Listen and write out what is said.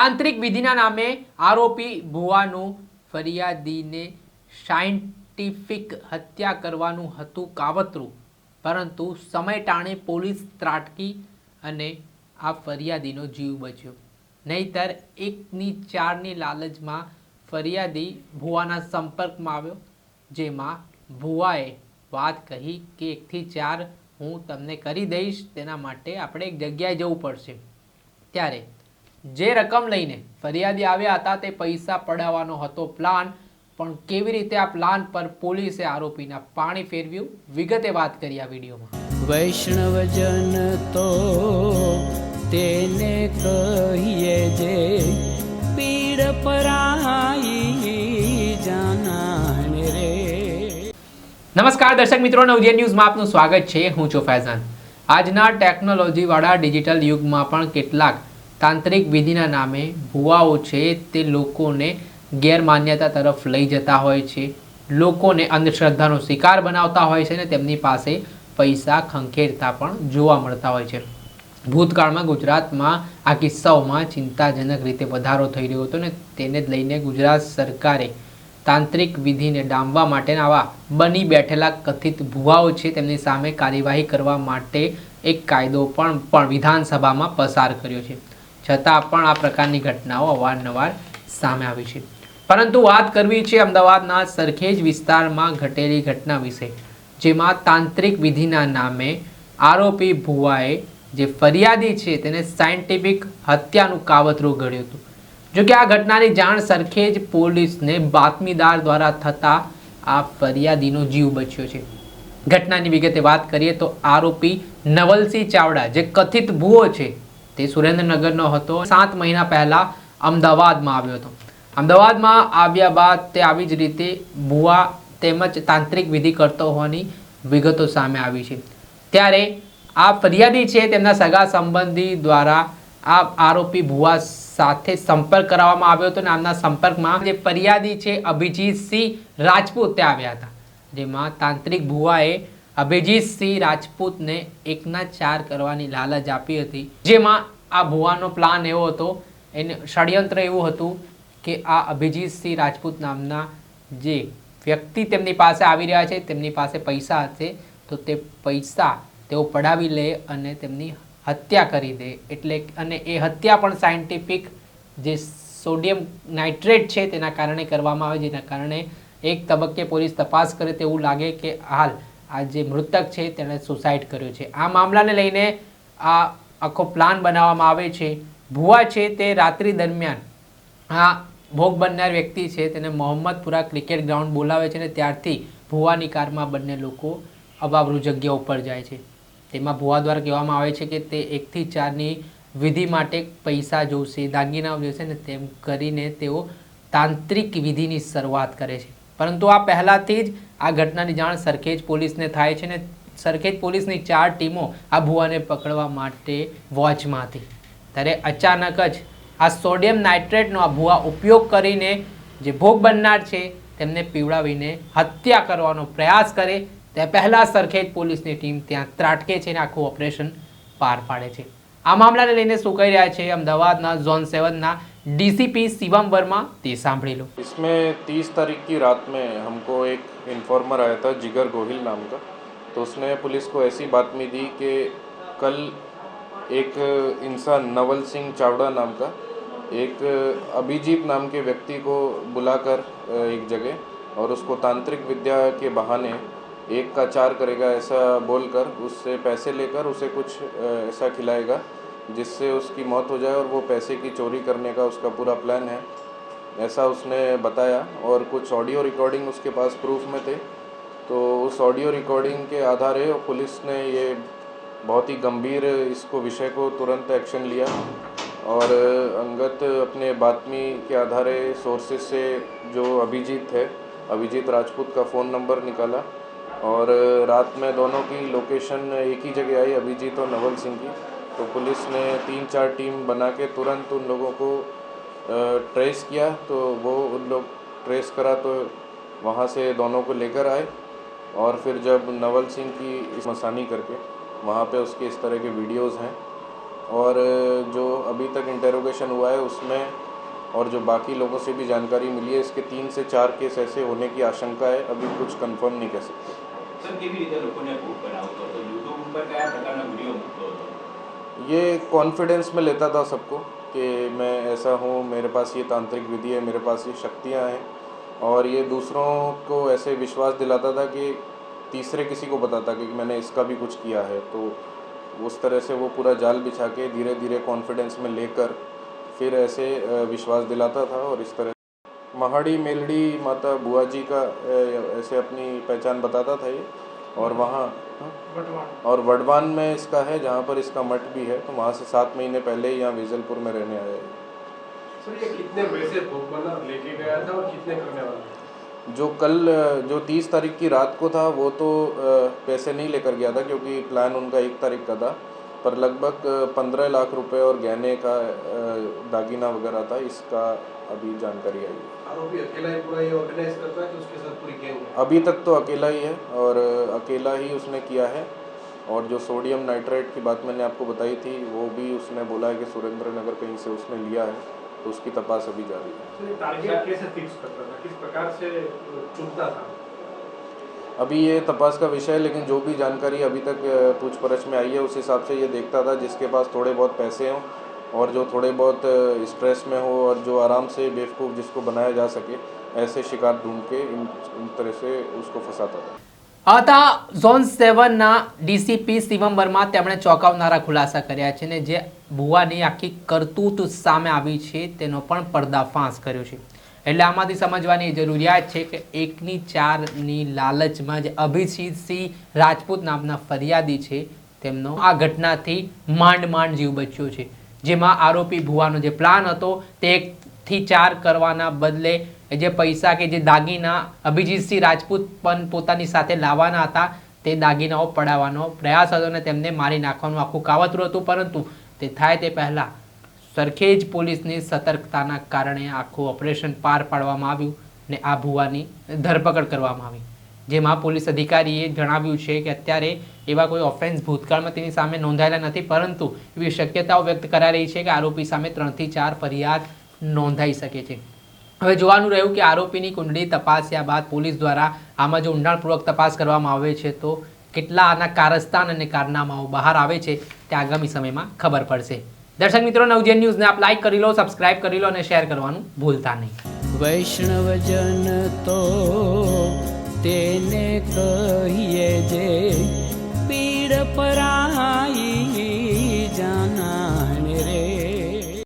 તાંત્રિક વિધિના નામે આરોપી ભુવાનું ફરિયાદીને સાયન્ટિફિક હત્યા કરવાનું હતું કાવતરું. પરંતુ સમય ટાણે પોલીસ ત્રાટકી અને આ ફરિયાદીનો જીવ બચ્યો. નહીતર એકની ચારની લાલચમાં ફરિયાદી ભુવાના સંપર્કમાં આવ્યો, જેમાં ભુવાએ વાત કહી કે એકથી ચાર હું તમને કરી દઈશ, તેના માટે આપણે એક જગ્યાએ જવું પડશે. ત્યારે જે રકમ લઈને ફરિયાદી આવ્યા હતા તે પૈસા પડાવવાનો હતો પ્લાન પણ કેવી રીતે આ પ્લાન પર પોલીસે આરોપીના પાણી ફેરવ્યું? વિગતે વાત કરી આ વિડીયોમાં. વૈષ્ણવજન તો તેને કહીએ જે પીડ પરાઈ જાનાને રે. નમસ્કાર દર્શક મિત્રો નવજે ન્યૂઝમાં આપનું સ્વાગત છે. હું છું ફૈઝાન. આજના ટેકનોલોજીવાળા ડિજિટલ યુગમાં પણ કેટલાક તાંત્રિક વિધિના નામે ભુવાઓ છે તે લોકોને ગેરમાન્યતા તરફ લઈ જતા હોય છે. લોકોને અંધશ્રદ્ધાનો શિકાર બનાવતા હોય છે ને તેમની પાસે પૈસા ખંખેરતા પણ જોવા મળતા હોય છે. ભૂતકાળમાં ગુજરાતમાં આ કિસ્સાઓમાં ચિંતાજનક રીતે વધારો થઈ રહ્યો હતો ને તેને લઈને ગુજરાત સરકારે તાંત્રિક વિધિને ડામવા માટેના આવા બની બેઠેલા કથિત ભુવાઓ છે તેમની સામે કાર્યવાહી કરવા માટે એક કાયદો પણ પણ વિધાનસભામાં પસાર કર્યો છે. છતાં પણ આ પ્રકારની ઘટનાઓ અવારનવાર સામે આવી છે. પરંતુ વાત કરવી છે અમદાવાદના સરખેજ વિસ્તારમાં ઘટેલી ઘટના વિશે, જેમાં તાંત્રિક વિધિના નામે આરોપી ભુવાએ જે ફરિયાદી છે તેને સાયન્ટિફિક હત્યાનું કાવતરું ઘડ્યું હતું. જોકે આ ઘટનાની જાણ સરખેજ પોલીસને બાતમીદાર દ્વારા થતા આ ફરિયાદીનો જીવ બચ્યો છે. ઘટનાની વિગતે વાત કરીએ તો આરોપી નવલસિંહ ચાવડા, જે કથિત ભૂવો છે તે સુરેન્દ્રનગરનો હતો. સાત મહિના પહેલાં અમદાવાદમાં આવ્યો હતો. અમદાવાદમાં આવ્યા બાદ તે આવી જ રીતે ભુવા તેમજ તાંત્રિક વિધિ કરતો હોવાની વિગતો સામે આવી છે. ત્યારે આ ફરિયાદી છે તેમના સગા સંબંધી દ્વારા આ આરોપી ભુવા સાથે સંપર્ક કરાવવામાં આવ્યો હતો અને આમના સંપર્કમાં જે ફરિયાદી છે અભિજીતસિંહ રાજપૂત તે આવ્યા હતા. જેમાં તાંત્રિક ભુવાએ અભિજીતસિંહ રાજપૂતને એકના ચાર કરવાની લાલચ આપી હતી. જેમાં આ ભુવાનો પ્લાન એવો હતો, એને ષડયંત્ર એવું હતું કે આ અભિજીતસિંહ રાજપૂત નામના જે વ્યક્તિ તેમની પાસે આવી રહ્યા છે, તેમની પાસે પૈસા હશે, તો તે પૈસા તેઓ પડાવી લે અને તેમની હત્યા કરી દે. એટલે અને એ હત્યા પણ સાયન્ટિફિક જે સોડિયમ નાઇટ્રેટ છે, તેના કારણે કરવામાં આવે, જેના કારણે એક તબક્કે પોલીસ તપાસ કરે તેવું લાગે કે હાલ આ જે મૃતક છે તેણે સુસાઇડ કર્યો છે. આ મામલાને લઈને આ આખો પ્લાન બનાવવામાં આવે છે. ભુવા છે તે રાત્રિ દરમિયાન આ ભોગ બનનાર વ્યક્તિ છે, તેને મોહમ્મદપુરા ક્રિકેટ ગ્રાઉન્ડ બોલાવે છે અને ત્યારથી ભુવાની કારમાં બંને લોકો અબાબરૂ જગ્યા ઉપર જાય છે. તેમાં ભુવા દ્વારા કહેવામાં આવે છે કે તે એકથી ચારની વિધિ માટે પૈસા જોશે, દાગીનાઓ જોશે ને તેમ કરીને તેઓ તાંત્રિક વિધિની શરૂઆત કરે છે. પરંતુ આ પહેલાંથી જ આ ઘટનાની જાણ સરખેજ પોલીસને થાય છે ને સરખેજ પોલીસની ચાર ટીમો આ ભુવાને પકડવા માટે વોચમાં હતી ત્યારે અચાનક જ આ સોડિયમ નાઇટ્રેટનો આ ભુવા ઉપયોગ કરીને જે ભોગ બનનાર છે તેમને પીવડાવીને હત્યા કરવાનો પ્રયાસ કરે. તે પહેલાં સરખેજ પોલીસની ટીમ ત્યાં ત્રાટકે છે અને આખું ઓપરેશન પાર પાડે છે. આ મામલાને લઈને શું કહી રહ્યા છે અમદાવાદના ઝોન સેવનના ડીસીપી શિવમ વર્મા તે સાંભળી લો इसमें तीस तारीख की रात में हमको एक इन्फॉर्मर आया था जिगर गोहिल नाम का तो उसने पुलिस को ऐसी बातमी दी कि कल एक इंसान नवल सिंह चावड़ा नाम का एक अभिजीत नाम के व्यक्ति को बुलाकर एक जगह और उसको तांत्रिक विद्या के बहाने एक का चार करेगा ऐसा बोलकर उससे पैसे लेकर उसे कुछ ऐसा खिलाएगा जिससे उसकी मौत हो जाए और वो पैसे की चोरी करने का उसका पूरा प्लान है। ऐसा उसने बताया और कुछ ऑडियो रिकॉर्डिंग उसके पास प्रूफ में थे। तो उस ऑडियो रिकॉर्डिंग के आधार आधारे पुलिस ने ये बहुत ही गंभीर इसको विषय को तुरंत एक्शन लिया और अंगत अपने बातमी के आधारे सोर्सेज से जो अभिजीत है, अभिजीत राजपूत का फ़ोन नंबर निकाला और रात में दोनों की लोकेशन एक ही जगह आई, अभिजीत और नवल सिंह की। तो पुलिस ने तीन चार टीम बना के तुरंत उन लोगों को ट्रेस किया तो वो उन लोग ट्रेस करा तो वहाँ से दोनों को लेकर आए और फिर जब नवल सिंह की इस मसानी करके वहाँ पे उसके इस तरह के वीडियोस हैं और जो अभी तक इंटेरोगेशन हुआ है उसमें और जो बाकी लोगों से भी जानकारी मिली है इसके तीन से चार केस ऐसे होने की आशंका है अभी कुछ कंफर्म नहीं कह सकते સર કેવી રીતે લોકોને ભૂખ બનાવતો હતો યુટ્યુબ ઉપર કયા પ્રકારના વિડીયો મૂકતો હતો ये कॉन्फिडेंस में लेता था सबको कि मैं ऐसा हूँ, मेरे पास ये तांत्रिक विधि है, मेरे पास ये शक्तियाँ हैं। और ये दूसरों को ऐसे विश्वास दिलाता था कि तीसरे किसी को बताता कि मैंने इसका भी कुछ किया है। तो उस तरह से वो पूरा जाल बिछा के धीरे धीरे कॉन्फिडेंस में लेकर फिर ऐसे विश्वास दिलाता था और इस तरह महाड़ी मेलड़ी माता बुआ जी का ऐसे अपनी पहचान बताता था ये। और वहाँ और वडवान में इसका है जहाँ पर इसका मठ भी है तो वहाँ से सात महीने पहले ही यहाँ विजलपुर में रहने आए है। सर ये कितने पैसे लेके गया था और कितने करने वाला जो कल जो तीस तारीख की रात को था वो तो पैसे नहीं लेकर गया था क्योंकि प्लान उनका एक तारीख का था। पर लगभग पंद्रह लाख रुपए और गहने का दागिना वगैरह था इसका अभी जानकारी आई आरोपी अकेला ही पूरा ये ऑर्गेनाइज करता है कि उसके साथ पूरी गैंग अभी तक तो अकेला ही है और अकेला ही उसने किया है। और जो सोडियम नाइट्रेट की बात मैंने आपको बताई थी वो भी उसने बोला है कि सुरेंद्र नगर कहीं से उसने लिया है तो उसकी तपास अभी जारी है। टारगेट कैसे फिक्स करता था? किस प्रकार से चुनता था? अभी ये तपास का विषय है लेकिन जो भी जानकारी अभी तक अ, पूछपरछ में आई है उस हिसाब से ये देखता था जिसके पास थोड़े बहुत पैसे हों और जो थोड़े बहुत अ, स्ट्रेस में हो और जो आराम से बेवकूफ़ जिसको बनाया जा सके ऐसे शिकार ढूंढ के इन इन तरह से उसको फंसाता था આ હતા ઝોન સેવનના ડીસીપી શિવમ વર્મા તેમણે ચોંકાવનારા ખુલાસા કર્યા છે ને જે ભુવાની આખી કરતૂત સામે આવી છે તેનો પણ પર્દાફાશ કર્યો છે એટલે આમાંથી સમજવાની જરૂરિયાત છે કે એકની ચારની લાલચમાં જે અભિજીતસિંહ રાજપૂત નામના ફરિયાદી છે. તેમનો આ ઘટનાથી માંડ માંડ જીવ બચ્યો છે. જેમાં આરોપી ભુવાનો જે પ્લાન હતો તે એકથી ચાર કરવાના બદલે જે પૈસા કે જે દાગીના અભિજીતસિંહ રાજપૂત પણ પોતાની સાથે લાવવાના હતા, તે દાગીનાઓ પડાવવાનો પ્રયાસ હતો અને તેમને મારી નાખવાનું આખું કાવતરું હતું. પરંતુ તે થાય તે પહેલાં સરખેજ પોલીસની સતર્કતાના કારણે આખું ઓપરેશન પાર પાડવામાં આવ્યું ને આ ભુવાની ધરપકડ કરવામાં આવી. જેમાં પોલીસ અધિકારીએ જણાવ્યું છે કે અત્યારે એવા કોઈ ઓફેન્સ ભૂતકાળમાં તેની સામે નોંધાયેલા નથી, પરંતુ એવી શક્યતાઓ વ્યક્ત કરાઈ રહી છે કે આરોપી સામે ત્રણથી ચાર ફરિયાદ નોંધાઈ શકે છે. હવે જોવાનું રહ્યું કે આરોપીની કુંડળી તપાસ્યા બાદ પોલીસ દ્વારા આમાં જો ઊંડાણપૂર્વક તપાસ કરવામાં આવે છે તો કેટલા આના કારસ્તાન અને કારનામાઓ બહાર આવે છે તે આગામી સમયમાં ખબર પડશે. દર્શક મિત્રો નવજેન ન્યૂઝને આપ લાઈક કરી લો સબસ્ક્રાઇબ કરી લો અને શેર કરવાનું ભૂલતા નહીં. વૈષ્ણવજન તો તેને કહીએ જે પીડ પરાઈ જાના.